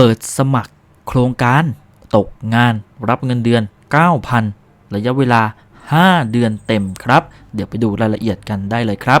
ปิดสมัครโครงการตกงานรับเงินเดือน 9,000 ระยะเวลา 5 เดือนเต็มครับ เดี๋ยวไปดูรายละเอียดกันได้เลยครับ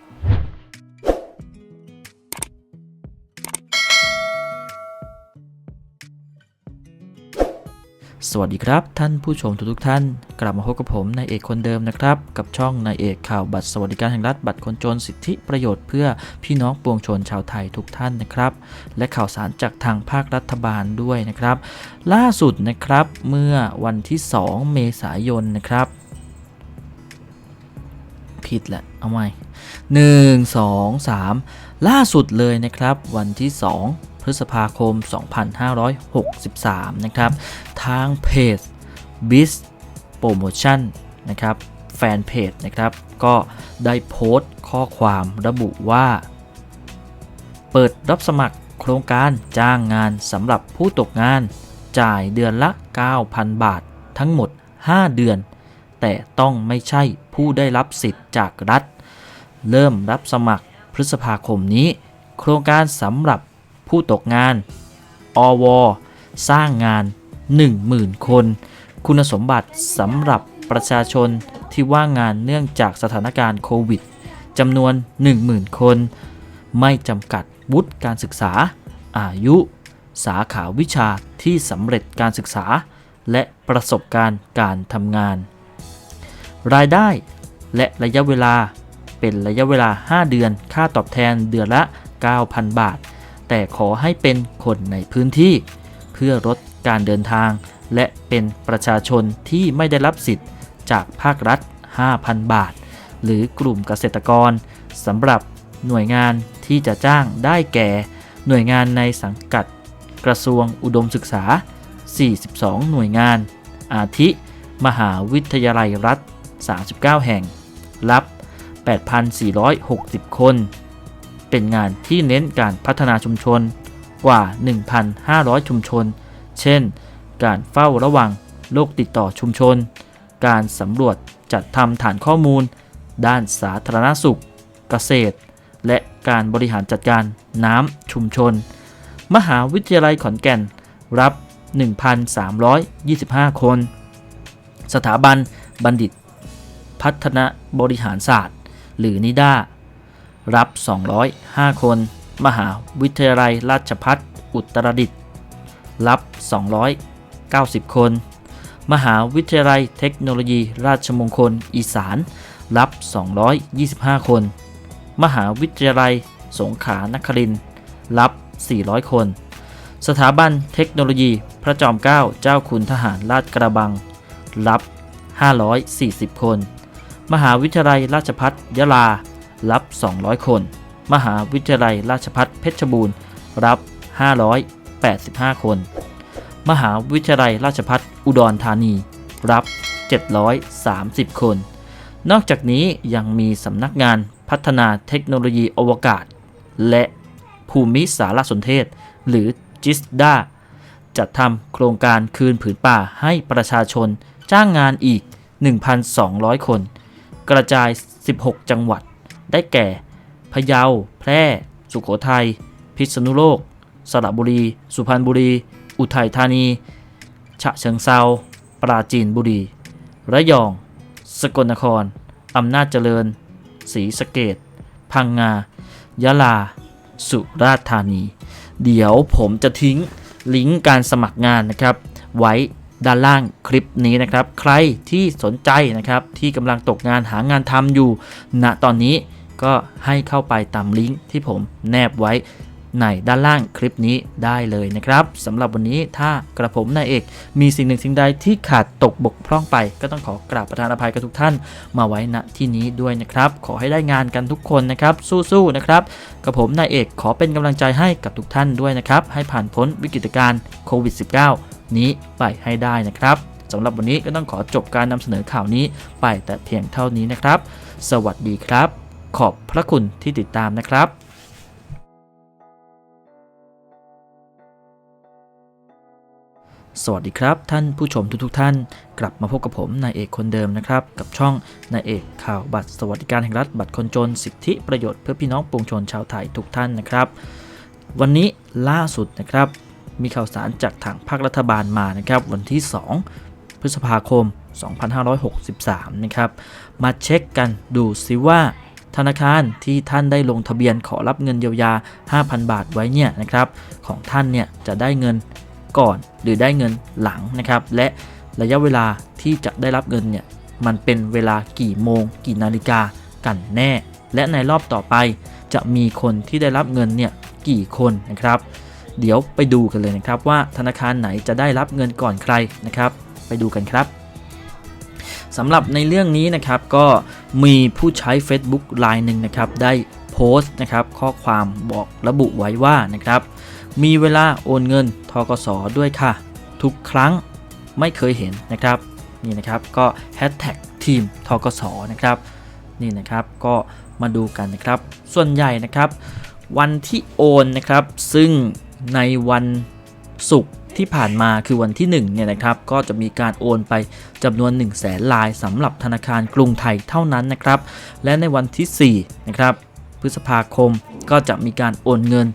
สวัสดีครับท่านผู้ชมทุกๆท่าน กลับมาพบกับผมนายเอกคนเดิมนะครับ กับช่องนายเอกข่าวบัตรสวัสดิการแห่งรัฐบัตรคนจนสิทธิประโยชน์เพื่อพี่น้องปวงชนชาวไทยทุกท่านนะครับ และข่าวสารจากทางภาครัฐบาลด้วยนะครับ ล่าสุดนะครับเมื่อวันที่ 2 เมษายนนะครับ ผิดแหละเอาใหม่หนึ่งสองสามล่าสุดเลยนะครับ วันที่ 2 พฤษภาคม 2563 นะครับ ทางเพจ b i z Promotion นะครับแฟนเพจนะครับ ก็ได้โพสต์ข้อความระบุว่า เปิดรับสมัครโครงการจ้างงานสำหรับผู้ตกงาน จ่ายเดือนละ 9,000 บาททั้งหมด 5 เดือน แต่ต้องไม่ใช่ผู้ได้รับสิทธิ์จากรัฐ เริ่มรับสมัครพฤษภาคมนี้ โครงการสำหรับ ผู้ตกงาน อว สร้างงาน 10,000 คน คุณสมบัติสำหรับประชาชนที่ว่างงานเนื่องจากสถานการณ์โควิดจำนวน 10,000 คน ไม่จำกัดวุฒิการศึกษา อายุ สาขาวิชาที่สำเร็จการศึกษา และประสบการณ์การทำงาน รายได้และระยะเวลาเป็นระยะเวลา 5 เดือน ค่าตอบแทนเดือนละ 9,000 บาท แต่ขอให้เป็นคนในพื้นที่ เพื่อลดการเดินทาง และเป็นประชาชนที่ไม่ได้รับสิทธิ์จากภาครัฐ 5,000 บาท หรือกลุ่มเกษตรกรสำหรับหน่วยงานที่จะจ้างได้แก่ หน่วยงานในสังกัดกระทรวงอุดมศึกษา 42 หน่วยงาน อาทิ มหาวิทยาลัยรัฐ 39 แห่ง รับ 8,460 คน เป็นงานที่เน้นการพัฒนาชุมชนกว่า 1,500 ชุมชน เช่น การเฝ้าระวังโรคติดต่อชุมชน การสำรวจจัดทำฐานข้อมูล ด้านสาธารณสุข เกษตร และการบริหารจัดการน้ำชุมชน มหาวิทยาลัยขอนแก่นรับ 1,325 คน สถาบันบัณฑิต พัฒนาบริหารศาสตร์ หรือนิด้า รับ 205 คน มหาวิทยาลัยราชพัฒอุตรดิตถ์รับ 290 คน มหาวิทยาลัยเทคโนโลยีราชมงคลอีสาน รับ 225 คน มหาวิทยาลัยสงขลานครินทร์รับ 400 คน สถาบันเทคโนโลยีพระจอมเกล้าเจ้าคุณทหารราชกระบัง รับ 540 คน มหาวิทยาลัยราชพัฒยะลา รับ 200 คน มหาวิทยาลัยราชพัฒเพชรบูรณ์ รับ 585 คน มหาวิทยาลัยราชพัฒอุดรธานี รับ 730 คน นอกจากนี้ยังมีสำนักงานพัฒนาเทคโนโลยีอวกาศ และภูมิสารสนเทศ หรือจิสดาจัดทำโครงการคืนผืนป่าให้ประชาชนจ้างงานอีก 1,200 คน กระจาย 16 จังหวัด ได้แก่พะเยา แพร่ สุโขทัย พิษณุโลก สระบุรี สุพรรณบุรี อุทัยธานี ฉะเชิงเซา ปราจีนบุรี ระยอง สกลนคร อำนาจเจริญ ศรีสะเกดพังงา ยะลา สุราษฎร์ธานี เดี๋ยวผมจะทิ้งลิงก์การสมัครงานนะครับ ไว้ด้านล่างคลิปนี้นะครับ ใครที่สนใจนะครับที่กำลังตกงานหางานทำอยู่ณตอนนี้ ก็ให้เข้าไปตามลิงก์ที่ผมแนบไว้ในด้านล่างคลิปนี้ได้เลยนะครับสำหรับวันนี้ถ้ากระผมนายเอกมีสิ่งหนึ่งสิ่งใดที่ขาดตกบกพร่องไป ก็ต้องขอกราบประทานอภัยกับทุกท่านมาไว้ณที่นี้ด้วยนะครับ ขอให้ได้งานกันทุกคนนะครับ สู้ๆนะครับกระผมนายเอกขอเป็นกำลังใจให้กับทุกท่านด้วยนะครับ ให้ผ่านพ้นวิกฤตการณ์โควิด -19 นี้ไปให้ได้นะครับสำหรับวันนี้ก็ต้องขอจบการนำเสนอข่าวนี้ไปแต่เพียงเท่านี้นะครับ สวัสดีครับ ขอบพระคุณที่ติดตามนะครับสวัสดีครับ ท่านผู้ชมทุกๆทท่าน กลับมาพบกับผมนายเอกคนเดิมนะครับ กับช่องนายเอกข่าวบัตรสวัสดิการแห่งรัฐบัตรคนจนสิทธิประโยชน์เพื่อพี่น้องปวงชนชาวไทยทุกท่านนะครับ วันนี้ล่าสุดนะครับ มีข่าวสารจากทางภาครัฐบาลมานะครับ วันที่ 2 พฤษภาคม 2563 นะครับ มาเช็คกันดูซิว่า ธนาคารที่ท่านได้ลงทะเบียนขอรับเงินเยียวยา 5,000 บาทไว้เนี่ยนะครับของท่านเนี่ยจะได้เงินก่อนหรือได้เงินหลังนะครับและระยะเวลาที่จะได้รับเงินเนี่ยมันเป็นเวลากี่โมง กี่นาฬิกากันแน่ และในรอบต่อไป จะมีคนที่ได้รับเงินเนี่ยกี่คนนะครับ เดี๋ยวไปดูกันเลยนะครับว่าธนาคารไหนจะได้รับเงินก่อนใครนะครับ ไปดูกันครับ สำหรับในเรื่องนี้นะครับก็มีผู้ใช้ Facebook รายหนึ่งนะครับได้โพสต์นะครับข้อความบอกระบุไว้ว่านะครับมีเวลาโอนเงินทกสด้วยค่ะ ทุกครั้งไม่เคยเห็นนะครับนี่นะครับก็แฮชแท็กทีมทกสนะครับนี่นะครับก็มาดูกันนะครับ ส่วนใหญ่นะครับ วันที่โอนนะครับซึ่งในวันศุกร์ ที่ผ่านมาคือวันที่1เนี่ยนะครับก็จะมีการโอนไปจำนวน 1 0 0 0 0แสนลายสำหรับธนาคารกรุงไทยเท่านั้นนะครับ และในวันที่4นะครับพฤษภาคมก็จะมีการโอนเงิน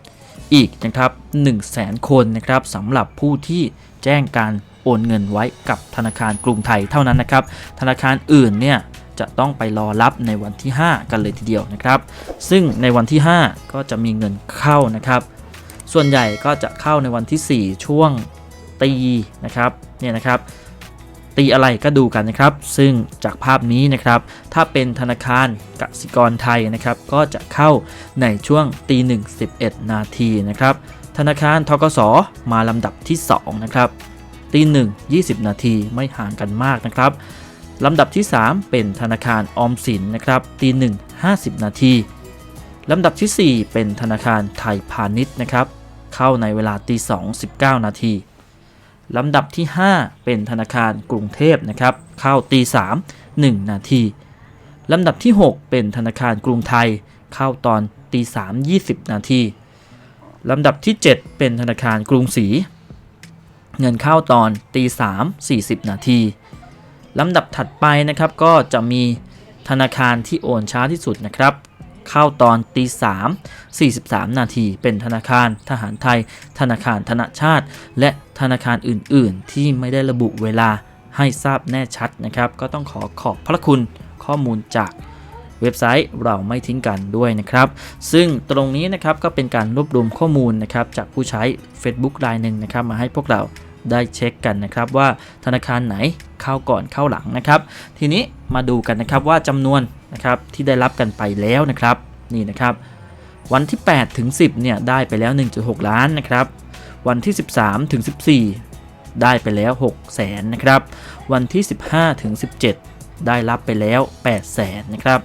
อีกนะครับ1 0 0 0 0แสนคนนะครับสำหรับผู้ที่แจ้งการโอนเงินไว้กับธนาคารกรุงไทยเท่านั้นนะครับ ธนาคารอื่นเนี่ยจะต้องไปรอรับในวันที่ 5 กันเลยทีเดียวนะครับ ซึ่งในวันที่ 5 ก็จะมีเงินเข้านะครับ ส่วนใหญ่ก็จะเข้าในวันที่ 4 ช่วงตีนะครับเนี่ยนะครับ ตีอะไรก็ดูกันนะครับ ซึ่งจากภาพนี้นะครับ ถ้าเป็นธนาคารกสิกรไทยนะครับ ก็จะเข้าในช่วงตีหนึ่งสินาทีนะครับ ธนาคารทกสมาลำดับที่ 2 นะครับตีหนึ่ง20นาทีไม่ห่างกันมากนะครับลำดับที่ 3 เป็นธนาคารออมสินนะครับตีหนึ่ง50นาที ลำดับที่ 4 เป็นธนาคารไทยพาณิชย์นะครับ เข้าในเวลาตี2 19นาทีลำดับที่ 5 เป็นธนาคารกรุงเทพนะครับ เข้าตี3 1นาทีลำดับที่ 6 เป็นธนาคารกรุงไทย เข้าตอนตี3 20นาทีลำดับที่ 7 เป็นธนาคารกรุงศรีเงินเข้าตอนตี3 40นาทีลำดับถัดไปนะครับก็จะมีธนาคารที่โอนช้าที่สุดนะครับ เข้าตอนตี3 43 นาทีเป็นธนาคารทหารไทย ธนาคารธนาชาติ และธนาคารอื่น ๆ ที่ไม่ได้ระบุเวลาให้ทราบแน่ชัดนะครับ ก็ต้องขอขอบพระคุณข้อมูลจากเว็บไซต์เราไม่ทิ้งกันด้วยนะครับ ซึ่งตรงนี้นะครับก็เป็นการรวบรวมข้อมูลนะครับจากผู้ใช้ Facebook รายหนึ่งนะครับมาให้พวกเรา ได้เช็คกันนะครับว่าธนาคารไหนเข้าก่อนเข้าหลังนะครับ ทีนี้มาดูกันนะครับว่าจำนวนนะครับที่ได้รับกันไปแล้วนะครับนี่นะครับ วันที่ 8 ถึง 10เนี่ยได้ไปแล้ว 1.6 ล้านนะครับ วันที่ 13 ถึง 14 ได้ไปแล้ว6แสนนะครับ วันที่ 15 ถึง 17 ได้รับไปแล้ว 8 แสนนะครับ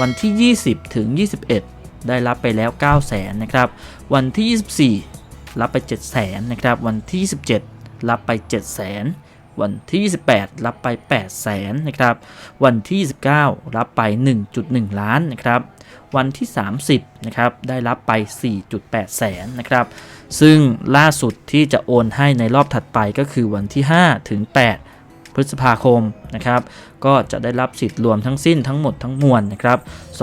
วันที่ 20 ถึง 21 ได้รับไปแล้ว 9 แสนนะครับ วันที่ 24 รับไป 7 แสนนะครับ วันที่ 27 รับไป7แสนวันที่ 28 รับไป8แสนนะครับ วันที่ 29 รับไป 1.1 ล้านนะครับ วันที่ 30 นะครับ ได้รับไป 4.8 แสนนะครับ ซึ่งล่าสุดที่จะโอนให้ในรอบถัดไปก็คือวันที่ 5 ถึง 8พฤษภาคมนะครับก็จะได้รับสิทธิ์รวมทั้งสิ้นทั้งหมดทั้งมวลนะครับ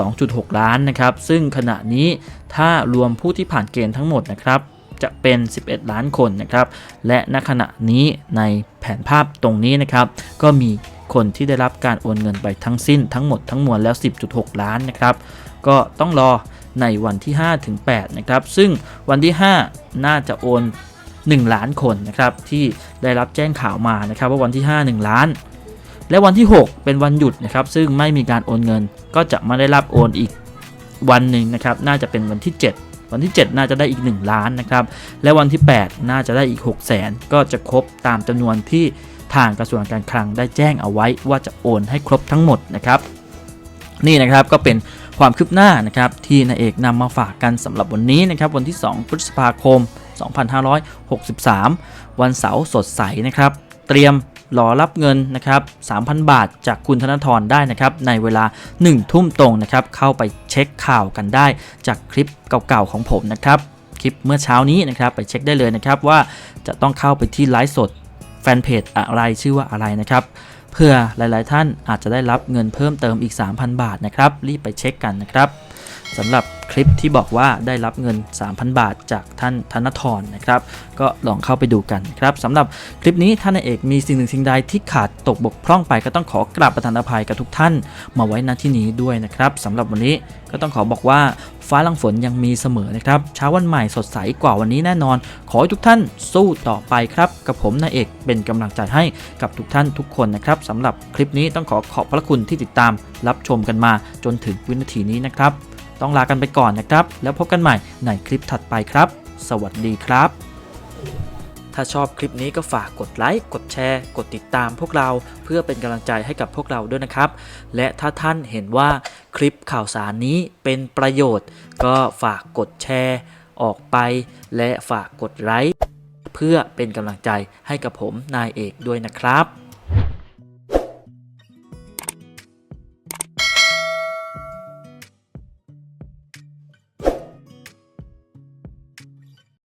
2.6 ล้านนะครับ ซึ่งขณะนี้ถ้ารวมผู้ที่ผ่านเกณฑ์ทั้งหมดนะครับ จะเป็น 11 ล้านคนนะครับ และณขณะนี้ในแผนภาพตรงนี้นะครับ ก็มีคนที่ได้รับการโอนเงินไปทั้งสิ้นทั้งหมดทั้งมวลแล้ว 10.6 ล้านนะครับ ก็ต้องรอในวันที่ 5 ถึง 8 นะครับ ซึ่งวันที่ 5 น่าจะโอน 1 ล้านคนนะครับ ที่ได้รับแจ้งข่าวมานะครับ ว่าวันที่ 5 1 ล้าน และวันที่ 6 เป็นวันหยุดนะครับ ซึ่งไม่มีการโอนเงิน ก็จะไม่ได้รับโอนอีก วันหนึ่งนะครับน่าจะเป็นวันที่ 7 วันที่ 7 น่าจะได้อีก 1 ล้านนะครับและวันที่ 8 น่าจะได้อีก 6 0 0 0 0 ก็จะครบตามจำนวนที่ทางกระทรวงการคลังได้แจ้งเอาไว้ว่าจะโอนให้ครบทั้งหมดนะครับ นี่นะครับก็เป็นความคืบหน้านะครับที่นายเอกนำมาฝากกันสำหรับวันนี้นะครับวันที่ 2 พฤษภาคม 2563 วันเสาร์สดใสนะครับ เตรียม รอรับเงินนะครับ3,000 บาทจากคุณธนทรได้นะครับในเวลา 1 ทุ่มตรงนะครับเข้าไปเช็คข่าวกันได้จากคลิปเก่าๆของผมนะครับคลิปเมื่อเช้านี้นะครับไปเช็คได้เลยนะครับว่าจะต้องเข้าไปที่ไลฟ์สดแฟนเพจอะไรชื่อว่าอะไรนะครับเพื่อหลายๆท่านอาจจะได้รับเงินเพิ่มเติมอีก 3,000 บาทนะครับรีบไปเช็คกันนะครับ สำหรับคลิปที่บอกว่าได้รับเงิน 3,000 บาทจากท่านธนทรนะครับ ก็ลองเข้าไปดูกันครับสำหรับคลิปนี้ท่านเอกมีสิ่งหนึ่งสิ่งใดที่ขาดตกบกพร่องไปก็ต้องขอกราบประทานอภัยกับทุกท่าน มาไว้ณที่นี้ด้วยนะครับสำหรับวันนี้ก็ต้องขอบอกว่าฟ้าลังฝนยังมีเสมอนะครับเช้าวันใหม่สดใสกว่าวันนี้แน่นอน ขอให้ทุกท่านสู้ต่อไปครับ กับผมนายเอกเป็นกำลังใจให้กับทุกท่านทุกคนนะครับสำหรับคลิปนี้ต้องขอขอบพระคุณที่ติดตามรับชมกันมาจนถึงวินาทีนี้นะครับ ต้องลากันไปก่อนนะครับ แล้วพบกันใหม่ในคลิปถัดไปครับ สวัสดีครับ ถ้าชอบคลิปนี้ก็ฝากกดไลค์ กดแชร์ กดติดตามพวกเราเพื่อเป็นกำลังใจให้กับพวกเราด้วยนะครับ และถ้าท่านเห็นว่าคลิปข่าวสารนี้เป็นประโยชน์ ก็ฝากกดแชร์ ออกไป และฝากกดไลค์เพื่อเป็นกำลังใจให้กับผมนายเอกด้วยนะครับ